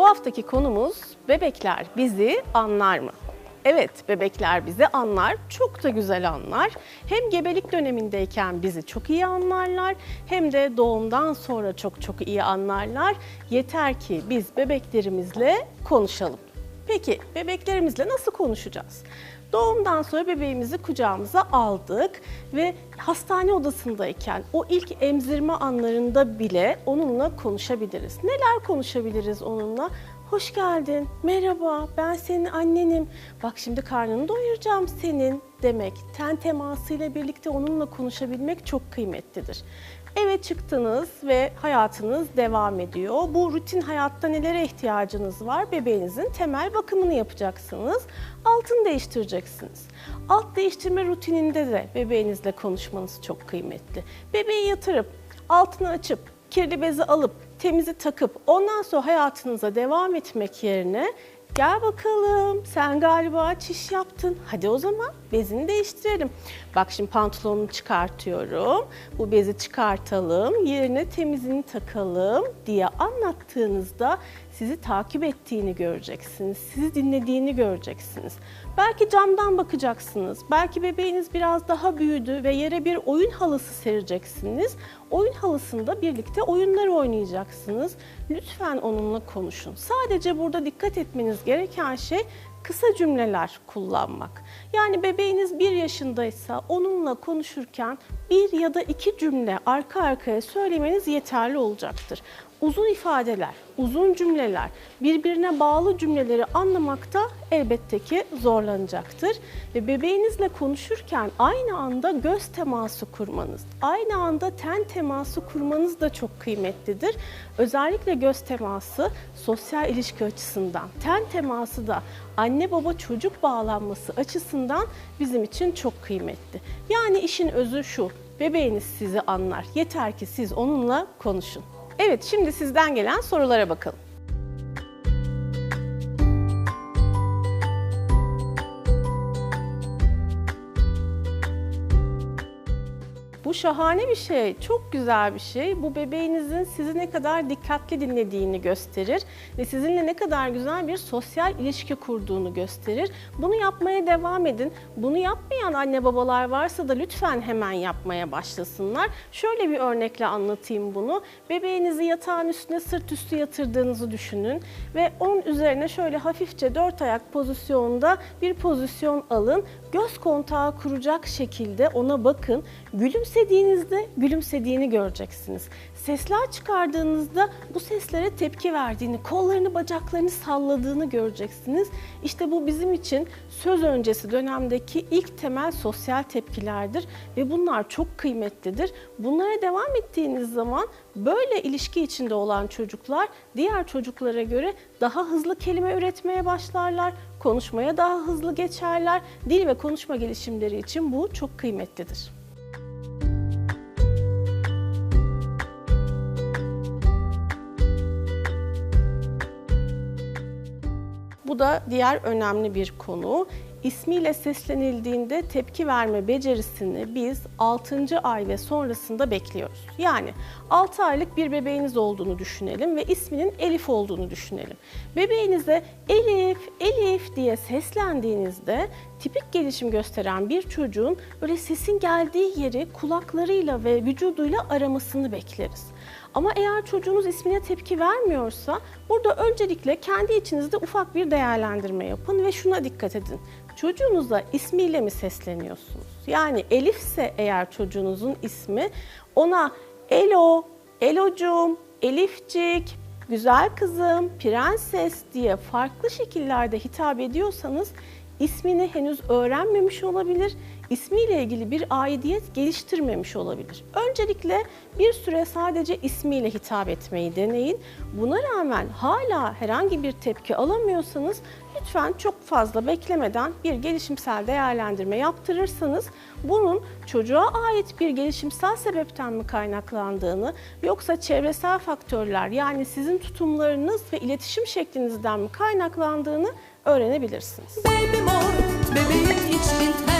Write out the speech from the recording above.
haftaki konumuz bebekler bizi anlar mı? Evet, bebekler bizi anlar, çok da güzel anlar. Hem gebelik dönemindeyken bizi çok iyi anlarlar, hem de doğumdan sonra çok çok iyi anlarlar. Yeter ki biz bebeklerimizle konuşalım. Peki, bebeklerimizle nasıl konuşacağız? Doğumdan sonra bebeğimizi kucağımıza aldık ve hastane odasındayken o ilk emzirme anlarında bile onunla konuşabiliriz. Neler konuşabiliriz onunla? Hoş geldin, merhaba, ben senin annenim. Bak şimdi karnını doyuracağım senin demek. Ten temasıyla birlikte onunla konuşabilmek çok kıymetlidir. Eve çıktınız ve hayatınız devam ediyor. Bu rutin hayatta nelere ihtiyacınız var? Bebeğinizin temel bakımını yapacaksınız. Altını değiştireceksiniz. Alt değiştirme rutininde de bebeğinizle konuşmanız çok kıymetli. Bebeği yatırıp altını açıp kirli bezi alıp temizi takıp ondan sonra hayatınıza devam etmek yerine gel bakalım sen galiba çiş yaptın. Hadi o zaman bezini değiştirelim. Bak şimdi pantolonunu çıkartıyorum. Bu bezi çıkartalım. Yerine temizini takalım diye anlattığınızda sizi takip ettiğini göreceksiniz. Sizi dinlediğini göreceksiniz. Belki camdan bakacaksınız. Belki bebeğiniz biraz daha büyüdü ve yere bir oyun halısı sereceksiniz. Oyun halısında birlikte oyunlar oynayacaksınız. Lütfen onunla konuşun. Sadece burada dikkat etmeniz gereken şey kısa cümleler kullanmak. Yani bebeğiniz bir yaşındaysa onunla konuşurken bir ya da iki cümle arka arkaya söylemeniz yeterli olacaktır. Uzun ifadeler, uzun cümleler, birbirine bağlı cümleleri anlamakta elbette ki zorlanacaktır. Ve bebeğinizle konuşurken aynı anda göz teması kurmanız, aynı anda ten teması kurmanız da çok kıymetlidir. Özellikle göz teması sosyal ilişki açısından, ten teması da anne baba çocuk bağlanması açısından bizim için çok kıymetli. Yani işin özü şu, bebeğiniz sizi anlar. Yeter ki siz onunla konuşun. Evet, şimdi sizden gelen sorulara bakalım. Bu şahane bir şey, çok güzel bir şey. Bu bebeğinizin sizi ne kadar dikkatli dinlediğini gösterir ve sizinle ne kadar güzel bir sosyal ilişki kurduğunu gösterir. Bunu yapmaya devam edin. Bunu yapmayan anne babalar varsa da lütfen hemen yapmaya başlasınlar. Şöyle bir örnekle anlatayım bunu. Bebeğinizi yatağın üstüne sırt üstü yatırdığınızı düşünün ve onun üzerine şöyle hafifçe dört ayak pozisyonda bir pozisyon alın. Göz kontağı kuracak şekilde ona bakın. Gülümsediğinizde gülümsediğini göreceksiniz. Sesler çıkardığınızda bu seslere tepki verdiğini, kollarını, bacaklarını salladığını göreceksiniz. İşte bu bizim için söz öncesi dönemdeki ilk temel sosyal tepkilerdir ve bunlar çok kıymetlidir. Bunlara devam ettiğiniz zaman böyle ilişki içinde olan çocuklar diğer çocuklara göre daha hızlı kelime üretmeye başlarlar, konuşmaya daha hızlı geçerler. Dil ve konuşma gelişimleri için bu çok kıymetlidir. Bu da diğer önemli bir konu. İsmiyle seslenildiğinde tepki verme becerisini biz 6. ay ve sonrasında bekliyoruz. Yani 6 aylık bir bebeğiniz olduğunu düşünelim ve isminin Elif olduğunu düşünelim. Bebeğinize Elif, Elif diye seslendiğinizde tipik gelişim gösteren bir çocuğun böyle sesin geldiği yeri kulaklarıyla ve vücuduyla aramasını bekleriz. Ama eğer çocuğunuz ismine tepki vermiyorsa burada öncelikle kendi içinizde ufak bir değerlendirme yapın ve şuna dikkat edin. Çocuğunuza ismiyle mi sesleniyorsunuz? Yani Elif ise eğer çocuğunuzun ismi ona Elo, Elocuğum, Elifcik, güzel kızım, prenses diye farklı şekillerde hitap ediyorsanız ismini henüz öğrenmemiş olabilir, ismiyle ilgili bir aidiyet geliştirmemiş olabilir. Öncelikle bir süre sadece ismiyle hitap etmeyi deneyin. Buna rağmen hala herhangi bir tepki alamıyorsanız lütfen çok fazla beklemeden bir gelişimsel değerlendirme yaptırırsanız bunun çocuğa ait bir gelişimsel sebepten mi kaynaklandığını yoksa çevresel faktörler yani sizin tutumlarınız ve iletişim şeklinizden mi kaynaklandığını öğrenebilirsiniz. Baby more, bebeğim.